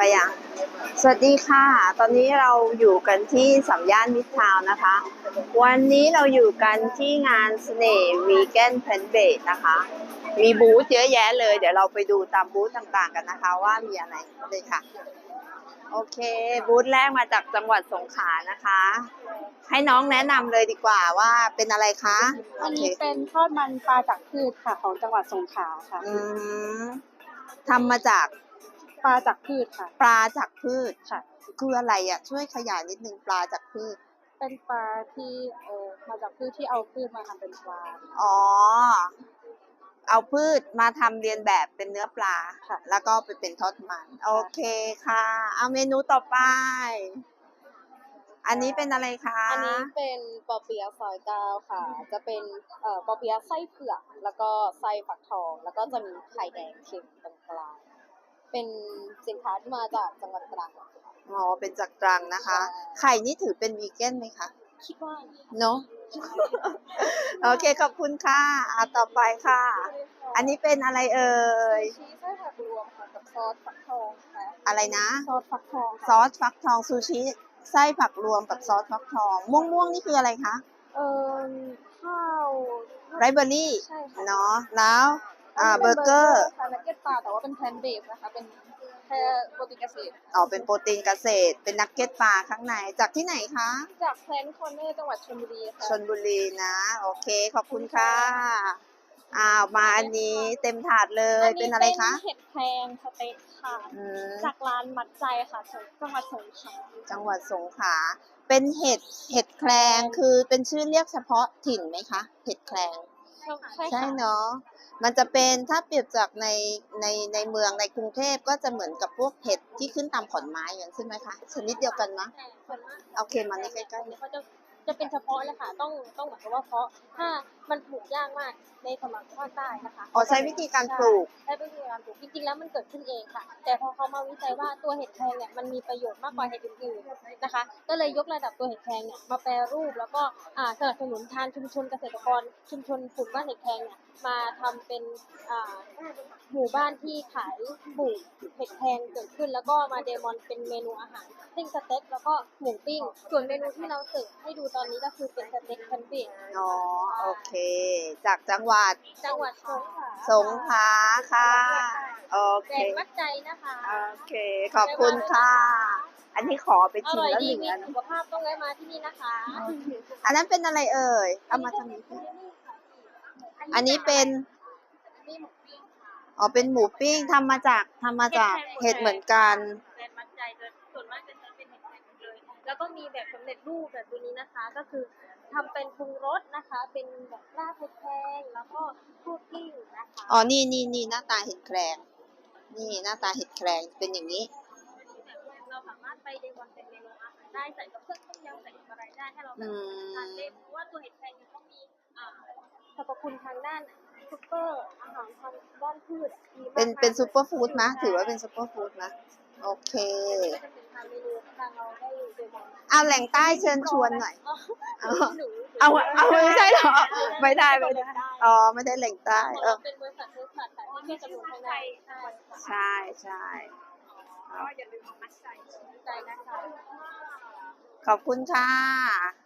ไปยัง สวัสดีค่ะ ตอนนี้เราอยู่กันที่สัมย่านมิตรทาวน์นะคะ วันนี้เราอยู่กันที่งานเสน่ห์วีแกนเพนเบดนะคะ มีบูธเยอะแยะเลย เดี๋ยวเราไปดูตามบูธต่างๆกันนะคะว่ามีอะไรเลยค่ะ โอเค บูธแรกมาจากจังหวัดสงขลานะคะ ให้น้องแนะนำเลยดีกว่าว่าเป็นอะไรคะอันโอเคนี้เป็นทอดมันปลาจากพืชค่ะของจังหวัดสงขลาค่ะ อืมทำมาจาก ปลาจากพืชค่ะ ปลาจากพืชค่ะ คืออะไรอะช่วยขยายนิดนึงปลาจากพืช เป็นปลาที่เออมาจากพืชที่เอาพืชมาทำเป็นปลา อ๋อ เอาพืชมาทำเรียนแบบเป็นเนื้อปลาค่ะ แล้วก็ไปเป็นทอดมัน โอเคค่ะ เอาเมนูต่อไป อันนี้เป็นอะไรคะอันนี้เป็นปอเปียะซอยเก้าค่ะ จะเป็นเอ่อปอเปียะไส้เผือกแล้วก็ไส้ฝักทอง แล้วก็จะมีไข่แดงเค็มตรงกลาง เป็นสินค้าที่มาจากจังหวัดตรังค่ะอ๋อเป็นจากตรังนะคะใช่ไข่นี่ถือเป็นวีแกนไหมคะ คิดว่าเนาะโอเคขอบคุณค่ะอะ ต่อไปค่ะ อันนี้เป็นอะไรเอ่ยชีสไส้ผักรวมค่ะกับซอสฝักทองค่ะอะไรนะ ซอสฝักทองซอสฟักทองซูชิไส้ผักรวมกับซอสฟักทอง ม่วงม่วงๆนี่คืออะไรคะเอ่อข้าวไรเบอรี่ใช่ค่ะเนาะแล้ว อ่าเบอร์เกอร์ค่ะนักเก็ตปลาแต่ว่าเป็นแพลนเบสนะคะ เป็นแค่โปรตีนเกษตรอ๋อเป็นโปรตีนเกษตร เป็นนักเก็ตปลาข้างในจากที่ไหนคะ จากแพลนคอนเนอร์จังหวัดชลบุรีค่ะชนบุรีนะ โอเคขอบคุณค่ะอ้าวมาอันนี้เต็มถาดเลยเป็นอะไรคะเห็ดแพงสเต็กค่ะ อืมจากร้านมัดใจค่ะจังหวัดสงขลาจังหวัดสงขลาเป็นเห็ดเห็ดแคลงคือเป็นชื่อเรียกเฉพาะถิ่นไหมคะ เห็ดแคลง ใช่ใช่ค่ะเนาะ มันจะเป็นถ้าเปรียบจากในในในเมืองในกรุงเทพก็จะเหมือนกับพวกเห็ดที่ขึ้นตามขอนไม้อย่างนั้นใช่ไหมคะ ชนิดเดียวกันนะแต่ส่วนมากโอเคมานี่ใกล้ๆ เขาจะ จะเป็นเฉพาะเลยค่ะ ต้องต้องหมายความว่าเพราะถ้ามันปลูกยากมากในสมัครภาคใต้นะคะอ๋อใช้วิธีการปลูก ใช้วิธีการปลูกจริงๆแล้วมันเกิดขึ้นเองค่ะ แต่พอเขามาวิจัยว่าตัวเห็ดแครงเนี่ยมันมีประโยชน์มากกว่าเห็ดอื่นๆนะคะ ก็เลยยกระดับตัวเห็ดแครงเนี่ยมาแปรรูปแล้วก็อ่าสนับสนุนทางชุมชนเกษตรกร ชุมชนปลูกบ้านเห็ดแครงเนี่ยมาทำเป็นอ่าหมู่บ้านที่ขายปลูกเห็ดแครงเกิดขึ้น แล้วก็มาเดมอนเป็นเมนูอาหารเช่นสเต็กแล้วก็หมูปิ้งส่วนเมนูที่เราเสิร์ฟให้ดูตอนนี้ก็คือเป็นสเต็กแคนดี้อ๋อโอเค จากจังหวัดจังหวัดสงขลาสงขลาค่ะโอแดเคงมัดใจนะคะโอเค ขอบคุณค่ะ อันนี้ขอไปอชิมร่อยแล้วดีหนึ่งมีอันสุขภาพต้องแวะมาที่นี่นะคะ อันนั้นเป็นอะไรเอ่ยเอามาทำนี้สิอันนี้เป็นนี่หมูปิ้งค่ะอ๋อเป็นหมูปิ้งทำมาจากทำมาจากเห็ดเหมือนกันแบรนด์มัดใจจะส่วนมากจะ แล้วก็มีแบบสำเร็จรูปแบบตัวนี้นะคะ ก็คือทำเป็นปรุงรสนะคะ เป็นแบบราดเห็ดแครงแล้วก็ทูดกิ้งนะคะอ๋อนี่นี่นี่หน้าตาเห็ดแครงนี่หน้าตาเห็ดแครงเป็นอย่างนี้เราสามารถไปเดวันเป็นเมนูอาหารได้ใส่กับเครื่องต้มยำใส่กับอะไรได้ให้เราแบอืบมทานได้เพราะว่าตัวเห็ดแครงเนี่ยเขามีอ่าสรรพคุณทางด้านซุปเปอร์อาหารทางด้านพืชดีมากๆเป็นเป็นซูเปอร์ฟู้ดมะใช่ถือว่าเป็นซูเปอร์ฟู้ดมะโอเคก็จะเป็นทางเมนู เอาแหล่งใต้เชิญชวนหน่อย เอาเอาหนูเอาเอาไม่ใช่เหรอไม่ได้ไม่ได้อ๋อไม่ได้แหล่งใต้ของเอเราอเป็นบริษัทบริษัทแต่ที่มีจำนวนภายในใช่ค่ะใช่ใช่ก็อย่าลืมมัดใจใจนะคะขอบคุณค่ะ